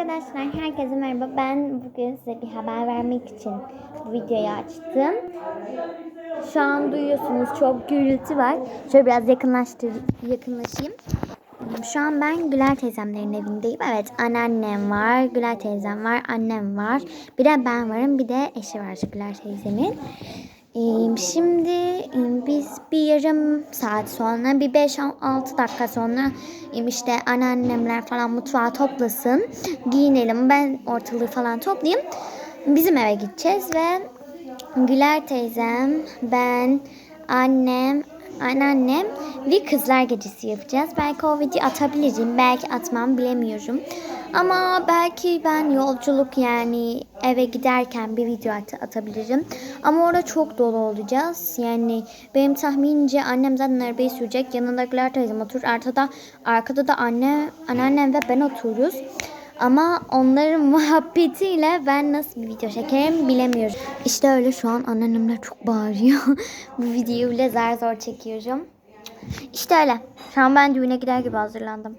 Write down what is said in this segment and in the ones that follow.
Arkadaşlar herkese merhaba. Ben bugün size bir haber vermek için bu videoyu açtım. Şu an duyuyorsunuz çok gürültü var. Şöyle biraz yakınlaştır yakınlaşayım. Şu an ben Güler teyzemlerin evindeyim. Evet anneannem var, Güler teyzem var, annem var. Bir de ben varım, bir de eşi var Güler teyzemin. Şimdi biz bir yarım saat sonra, bir 5-6 dakika sonra işte anneannemler falan mutfağı toplasın, giyinelim, ben ortalığı falan toplayayım. Bizim eve gideceğiz ve Güler teyzem, ben, annem, anneannem bir kızlar gecesi yapacağız. Belki o video atabilirim, belki atmam bilemiyorum. Ama belki ben yolculuk yani eve giderken bir video at- atabilirim. Ama orada çok dolu olacağız. Yani benim tahminimce annem zaten arabayı sürecek. Yanında Güler teyzem oturur. Arkada, arkada da anne, anneannem ve ben otururuz. Ama onların muhabbetiyle ben nasıl bir video çekerim bilemiyorum. İşte öyle şu an anneannemler çok bağırıyor. bu videoyu bile zar zor çekiyorum. İşte öyle. Şu an ben düğüne gider gibi hazırlandım.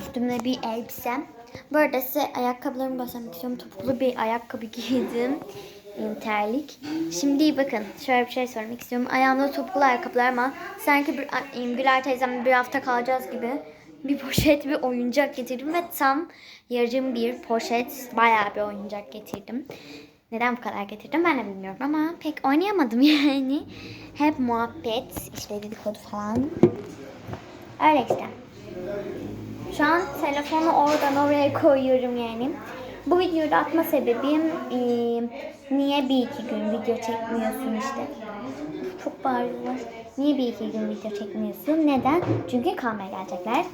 Üstümde bir elbisem. Bu arada size ayakkabılarımı göstermek istiyorum. Topuklu bir ayakkabı giydim. Terlik. Şimdi bakın şöyle bir şey söylemek istiyorum. Ayağımda topuklu ayakkabılar ama sanki bir, e, Güler teyzemle bir hafta kalacağız gibi bir poşet bir oyuncak getirdim ve tam yarım bir poşet bayağı bir oyuncak getirdim. Neden bu kadar getirdim ben de bilmiyorum ama pek oynayamadım yani. Hep muhabbet, işte dedikodu falan. Öyle işte. Şu an telefonu oradan oraya koyuyorum yani. Bu videoyu da atma sebebim eee, niye bir iki gün video çekmiyorsun işte. Çok bağırıyorlar. Niye bir iki gün video çekmiyorsun? Neden? Çünkü kalmaya gelecekler.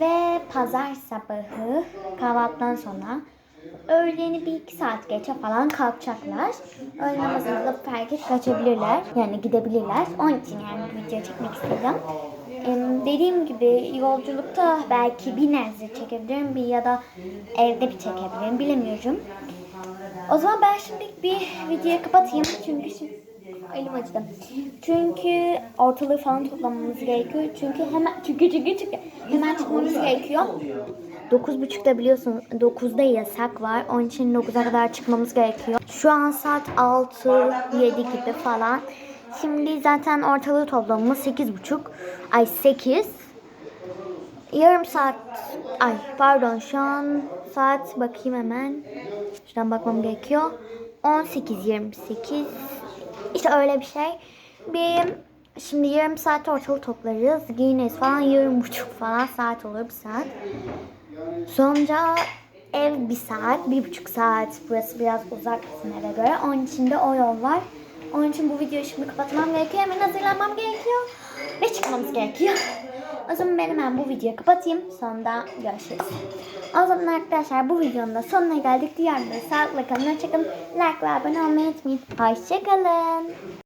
Ve pazar sabahı kahvaltıdan sonra öğleni bir iki saat geçe falan kalkacaklar. Öğle namazını herkes kaçabilirler. Yani gidebilirler. Onun için yani video çekmek istedim. Dediğim gibi yolculukta belki bir nezle çekebilirim bir ya da evde bir çekebilirim bilemiyorum. O zaman ben şimdi bir videoyu kapatayım çünkü şimdi elim acıdı. Çünkü ortalığı falan toplamamız gerekiyor. Çünkü hemen çünkü çünkü çünkü hemen çıkmamız gerekiyor. 9.30'da biliyorsunuz 9'da yasak var. Onun için 9'a kadar çıkmamız gerekiyor. Şu an saat 6 7 gibi falan. Şimdi zaten ortalığı toplamamız 8.30. Ay 8. Yarım saat ay pardon şu an saat bakayım hemen. Şuradan bakmam gerekiyor. 18.28 işte öyle bir şey. Bir şimdi yarım saat ortalığı toplarız. Giyiniriz falan yarım buçuk falan saat olur bir saat. Sonra ev bir saat, bir buçuk saat. Burası biraz uzak bizim eve göre. Onun için de o yol var. Onun için bu videoyu şimdi kapatmam gerekiyor. Hemen hazırlanmam gerekiyor. Ve çıkmamız gerekiyor. O zaman ben hemen bu videoyu kapatayım. Sonra görüşürüz. O zaman arkadaşlar bu videonun da sonuna geldik. Diğer bir sağlıkla kalın. Hoşçakalın. Like ve abone olmayı unutmayın. Hoşçakalın.